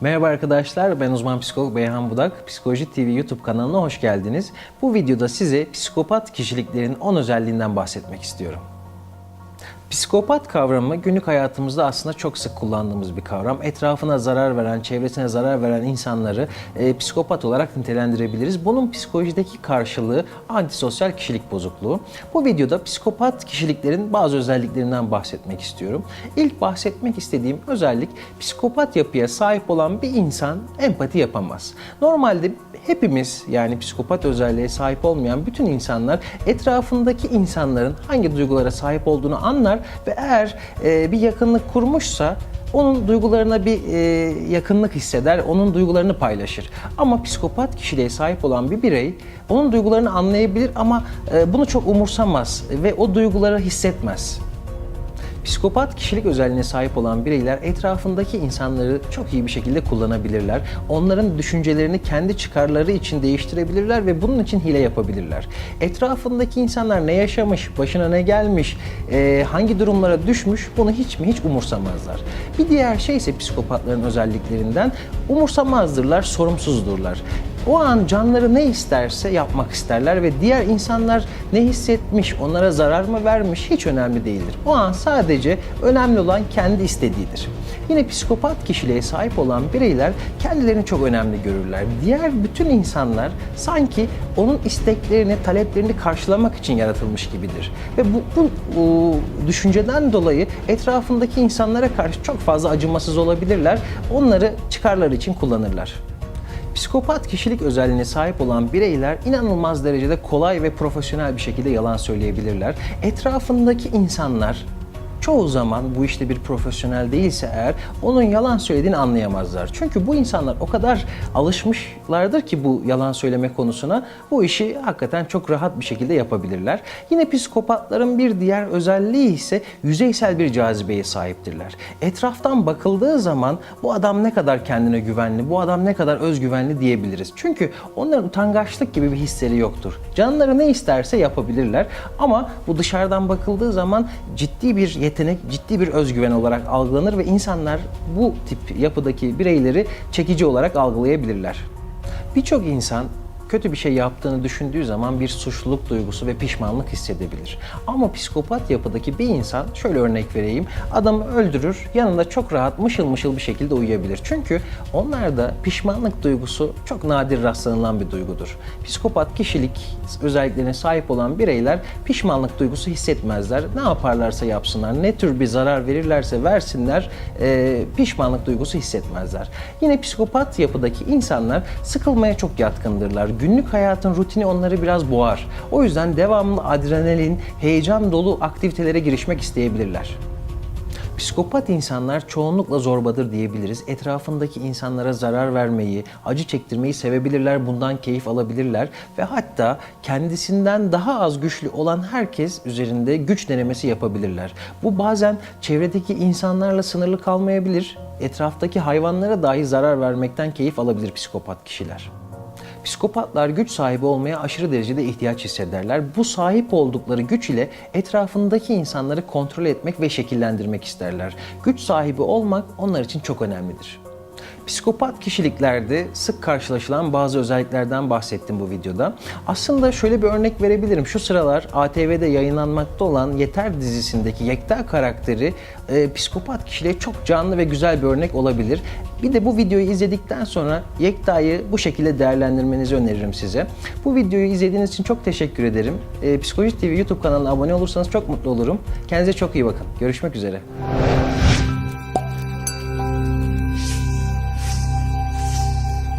Merhaba arkadaşlar, ben uzman psikolog Beyhan Budak. Psikoloji TV YouTube kanalına hoş geldiniz. Bu videoda size psikopat kişiliklerin 10 özelliğinden bahsetmek istiyorum. Psikopat kavramı günlük hayatımızda aslında çok sık kullandığımız bir kavram. Etrafına zarar veren, çevresine zarar veren insanları e, psikopat olarak nitelendirebiliriz. Bunun psikolojideki karşılığı antisosyal kişilik bozukluğu. Bu videoda psikopat kişiliklerin bazı özelliklerinden bahsetmek istiyorum. İlk bahsetmek istediğim özellik psikopat yapıya sahip olan bir insan empati yapamaz. Normalde hepimiz yani psikopat özelliğe sahip olmayan bütün insanlar etrafındaki insanların hangi duygulara sahip olduğunu anlar ve eğer e, bir yakınlık kurmuşsa onun duygularına bir e, yakınlık hisseder, onun duygularını paylaşır. Ama psikopat kişiliğe sahip olan bir birey onun duygularını anlayabilir ama e, bunu çok umursamaz ve o duyguları hissetmez. Psikopat kişilik özelliğine sahip olan bireyler etrafındaki insanları çok iyi bir şekilde kullanabilirler. Onların düşüncelerini kendi çıkarları için değiştirebilirler ve bunun için hile yapabilirler. Etrafındaki insanlar ne yaşamış, başına ne gelmiş, e, hangi durumlara düşmüş bunu hiç mi hiç umursamazlar. Bir diğer şey ise psikopatların özelliklerinden umursamazdırlar, sorumsuzdurlar. O an canları ne isterse yapmak isterler ve diğer insanlar ne hissetmiş, onlara zarar mı vermiş hiç önemli değildir. O an sadece önemli olan kendi istediğidir. Yine psikopat kişiliğe sahip olan bireyler kendilerini çok önemli görürler. Diğer bütün insanlar sanki onun isteklerini, taleplerini karşılamak için yaratılmış gibidir. Ve bu, bu bu düşünceden dolayı etrafındaki insanlara karşı çok fazla acımasız olabilirler. Onları çıkarları için kullanırlar. Psikopat kişilik özelliğine sahip olan bireyler inanılmaz derecede kolay ve profesyonel bir şekilde yalan söyleyebilirler. Etrafındaki insanlar çoğu zaman bu işte bir profesyonel değilse eğer onun yalan söylediğini anlayamazlar. Çünkü bu insanlar o kadar alışmışlardır ki bu yalan söyleme konusuna bu işi hakikaten çok rahat bir şekilde yapabilirler. Yine psikopatların bir diğer özelliği ise yüzeysel bir cazibeye sahiptirler. Etraftan bakıldığı zaman bu adam ne kadar kendine güvenli, bu adam ne kadar özgüvenli diyebiliriz. Çünkü onların utangaçlık gibi bir hisleri yoktur. Canları ne isterse yapabilirler ama bu dışarıdan bakıldığı zaman ciddi bir yetenek, ciddi bir özgüven olarak algılanır ve insanlar bu tip yapıdaki bireyleri çekici olarak algılayabilirler. Birçok insan kötü bir şey yaptığını düşündüğü zaman bir suçluluk duygusu ve pişmanlık hissedebilir. Ama psikopat yapıdaki bir insan, şöyle örnek vereyim, adamı öldürür, yanında çok rahat mışıl mışıl bir şekilde uyuyabilir. Çünkü onlarda pişmanlık duygusu çok nadir rastlanılan bir duygudur. Psikopat kişilik özelliklerine sahip olan bireyler pişmanlık duygusu hissetmezler. Ne yaparlarsa yapsınlar, ne tür bir zarar verirlerse versinler, e, pişmanlık duygusu hissetmezler. Yine psikopat yapıdaki insanlar sıkılmaya çok yatkındırlar günlük hayatın rutini onları biraz boğar. O yüzden devamlı adrenalin, heyecan dolu aktivitelere girişmek isteyebilirler. Psikopat insanlar çoğunlukla zorbadır diyebiliriz. Etrafındaki insanlara zarar vermeyi, acı çektirmeyi sevebilirler, bundan keyif alabilirler ve hatta kendisinden daha az güçlü olan herkes üzerinde güç denemesi yapabilirler. Bu bazen çevredeki insanlarla sınırlı kalmayabilir. Etraftaki hayvanlara dahi zarar vermekten keyif alabilir psikopat kişiler. Psikopatlar güç sahibi olmaya aşırı derecede ihtiyaç hissederler. Bu sahip oldukları güç ile etrafındaki insanları kontrol etmek ve şekillendirmek isterler. Güç sahibi olmak onlar için çok önemlidir. Psikopat kişiliklerde sık karşılaşılan bazı özelliklerden bahsettim bu videoda. Aslında şöyle bir örnek verebilirim. Şu sıralar ATV'de yayınlanmakta olan Yeter dizisindeki Yekta karakteri e, psikopat kişiliğe çok canlı ve güzel bir örnek olabilir. Bir de bu videoyu izledikten sonra Yekta'yı bu şekilde değerlendirmenizi öneririm size. Bu videoyu izlediğiniz için çok teşekkür ederim. E, Psikoloji TV YouTube kanalına abone olursanız çok mutlu olurum. Kendinize çok iyi bakın. Görüşmek üzere.